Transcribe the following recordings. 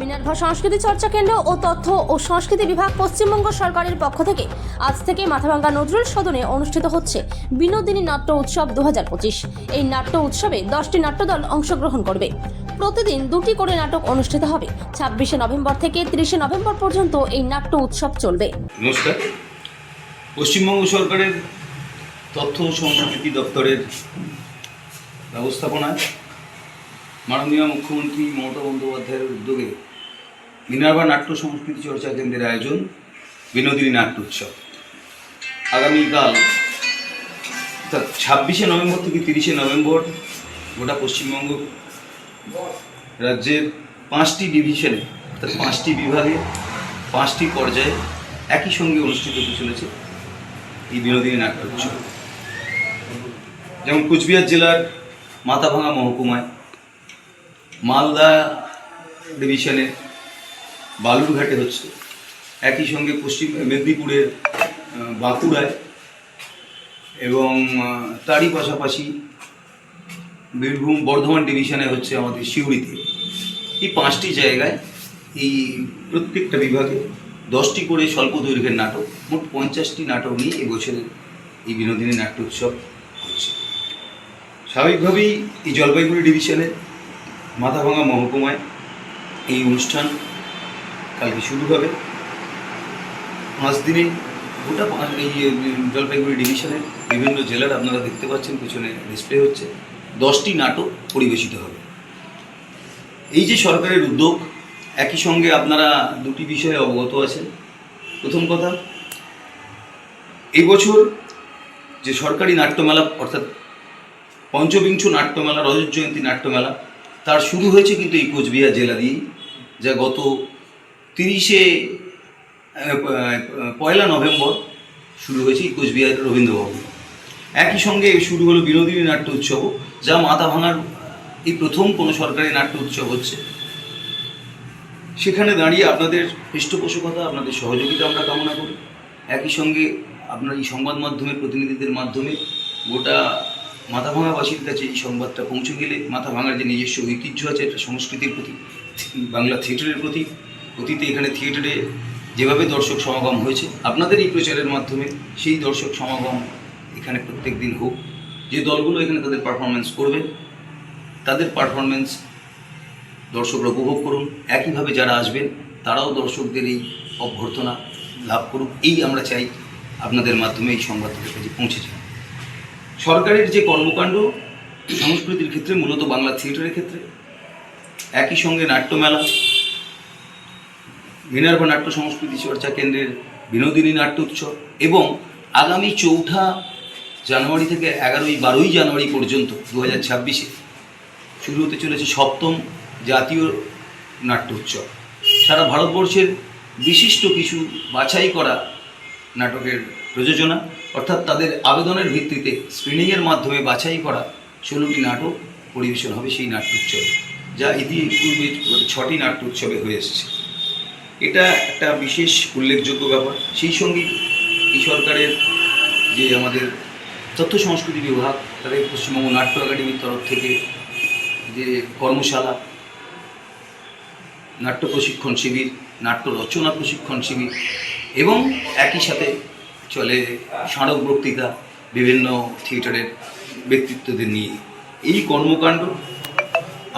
Minerva সংস্কৃতি চর্চা কেন্দ্র ও তথ্য ও সংস্কৃতি বিভাগ পশ্চিমবঙ্গ সরকারের পক্ষ থেকে আজ থেকে মাথাভাঙ্গা নজরুল সদনে অনুষ্ঠিত হচ্ছে বিনোদিনী নাট্য উৎসব দুহাজার পঁচিশ। এই নাট্য উৎসবে দশটি নাট্যদল অংশগ্রহণ করবে। প্রতিদিন দুটি করে নাটক অনুষ্ঠিত হবে। ছাব্বিশে নভেম্বর থেকে তিরিশে নভেম্বর পর্যন্ত এই নাট্য উৎসব চলবে। নমস্কার। পশ্চিমবঙ্গ সরকারের তথ্য ও সংস্কৃতি দপ্তরের ব্যবস্থাপনায় মাননীয় মুখ্যমন্ত্রী মমতা বন্দ্যোপাধ্যায়ের উদ্যোগে মিনার্ভা নাট্য সংস্কৃতি চর্চা কেন্দ্রের আয়োজন, বিনোদিনী নাট্য উৎসব। আগামীকাল, অর্থাৎ ছাব্বিশে নভেম্বর থেকে তিরিশে নভেম্বর গোটা পশ্চিমবঙ্গ রাজ্যের পাঁচটি ডিভিশনে, অর্থাৎ পাঁচটি বিভাগে, পাঁচটি পর্যায়ে একই সঙ্গে অনুষ্ঠিত হতে চলেছে এই বিনোদিনী নাট্য উৎসব। যেমন কুচবিহার জেলার মাথাভাঙা মহকুমায় মালদা ডিভিশনে বালুরঘাটে হচ্ছে। একই সঙ্গে পশ্চিম, মেদিনীপুরের বাঁকুড়ায় এবং তারই পাশাপাশি বীরভূম বর্ধমান ডিভিশনে হচ্ছে আমাদের সিউড়িতে। এই পাঁচটি জায়গায় এই প্রত্যেকটা বিভাগে দশটি করে স্বল্প দৈর্ঘ্যের নাটক, মোট পঞ্চাশটি নাটক নিয়ে এবছরের এই বিনোদিনী নাট্য উৎসব হচ্ছে। স্বাভাবিকভাবেই এই জলপাইগুড়ি ডিভিশনে মাথাভাঙা মহকুমায় এই অনুষ্ঠান কালকে শুরু হবে। পাঁচ দিনে গোটা এই জলপাইগুড়ি ডিভিশনের বিভিন্ন জেলার আপনারা দেখতে পাচ্ছেন, পিছনে ডিসপ্লে হচ্ছে। দশটি নাটক পরিবেশিত হবে। এই যে সরকারের উদ্যোগ, একই সঙ্গে আপনারা দুটি বিষয়ে অবগত আছেন। প্রথম কথা এই বছর যে সরকারি নাট্যমেলা, অর্থাৎ পঞ্চবিংশ নাট্যমেলা, রজত জয়ন্তী নাট্যমেলা তার শুরু হয়েছে কিন্তু এই কোচবিহার জেলা দিয়েই, যা গত তিরিশে পয়লা নভেম্বর শুরু হয়েছে এই কোচবিহার রবীন্দ্র ভবনে একই সঙ্গে শুরু হলো বিনোদিনী নাট্য উৎসব যা মাথা ভাঙার এই প্রথম কোনো সরকারি নাট্য উৎসব হচ্ছে। সেখানে দাঁড়িয়ে আপনাদের পৃষ্ঠপোষকতা, আপনাদের সহযোগিতা আমরা কামনা করি। একই সঙ্গে আপনার এই সংবাদ মাধ্যমের প্রতিনিধিদের মাধ্যমে গোটা মাথাভাঙাবাসীর কাছে এই সংবাদটা পৌঁছে গেলে মাথা ভাঙার যে নিজস্ব ঐতিহ্য আছে একটা সংস্কৃতির প্রতি, বাংলা থিয়েটারের প্রতি, অতীতে এখানে থিয়েটারে যেভাবে দর্শক সমাগম হয়েছে, আপনাদের এই প্রচারের মাধ্যমে সেই দর্শক সমাগম এখানে প্রত্যেক দিন হোক, যে দলগুলো এখানে তাদের পারফরমেন্স করবে, তাদের পারফরমেন্স দর্শকরা উপভোগ করুন। একইভাবে যারা আসবেন, তারাও দর্শকদের এই অভ্যর্থনা লাভ করুক। এই আমরা চাই আপনাদের মাধ্যমে এই সংবাদ কাছে পৌঁছে যায়। সরকারের যে কর্মকাণ্ড, সংস্কৃতির ক্ষেত্রে, মূলত বাংলা থিয়েটারের ক্ষেত্রে, একই সঙ্গে নাট্যমেলা মিনার্ভা নাট্য সংস্কৃতি চর্চা কেন্দ্রের বিনোদিনী নাট্য উৎসব এবং আগামী চৌঠা জানুয়ারি থেকে এগারোই, বারোই জানুয়ারি পর্যন্ত দু হাজার ছাব্বিশে শুরু হতে চলেছে সপ্তম জাতীয় নাট্য উৎসব। সারা ভারতবর্ষের বিশিষ্ট কিছু বাছাই করা নাটকের প্রযোজনা অর্থাৎ তাদের আবেদনের ভিত্তিতে স্ক্রিনিংয়ের মাধ্যমে বাছাই করা ষোলোটি নাটক পরিবেশন হবে সেই নাট্য উৎসবে যা ইতিপূর্বে ছটি নাট্য উৎসবে হয়ে এসেছে। এটা একটা বিশেষ উল্লেখযোগ্য ব্যাপার। সেই সঙ্গে এই সরকারের যে আমাদের তথ্য সংস্কৃতি বিভাগ, তাদের পশ্চিমবঙ্গ নাট্য একাডেমির তরফ থেকে যে কর্মশালা, নাট্য প্রশিক্ষণ শিবির, নাট্য রচনা প্রশিক্ষণ শিবির এবং একই সাথে চলে স্মারক বক্তৃতা বিভিন্ন থিয়েটারের ব্যক্তিত্বদের নিয়ে। এই কর্মকাণ্ড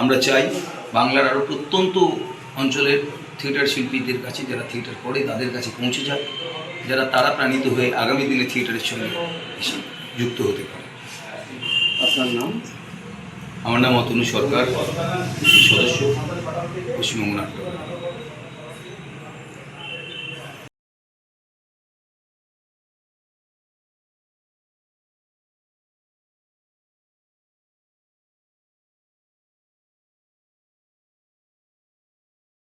আমরা চাই বাংলার আরও প্রত্যন্ত অঞ্চলের থিয়েটার শিল্পীদের কাছে যারা থিয়েটার করে তাদের কাছে পৌঁছে যায় যারা তারা প্রাণিত হয়ে আগামী দিনে থিয়েটারের সঙ্গে এসে যুক্ত হতে পারে। আপনার নাম? আমার নাম অতনু সরকার সদস্য পশ্চিমবঙ্গ নাট্য।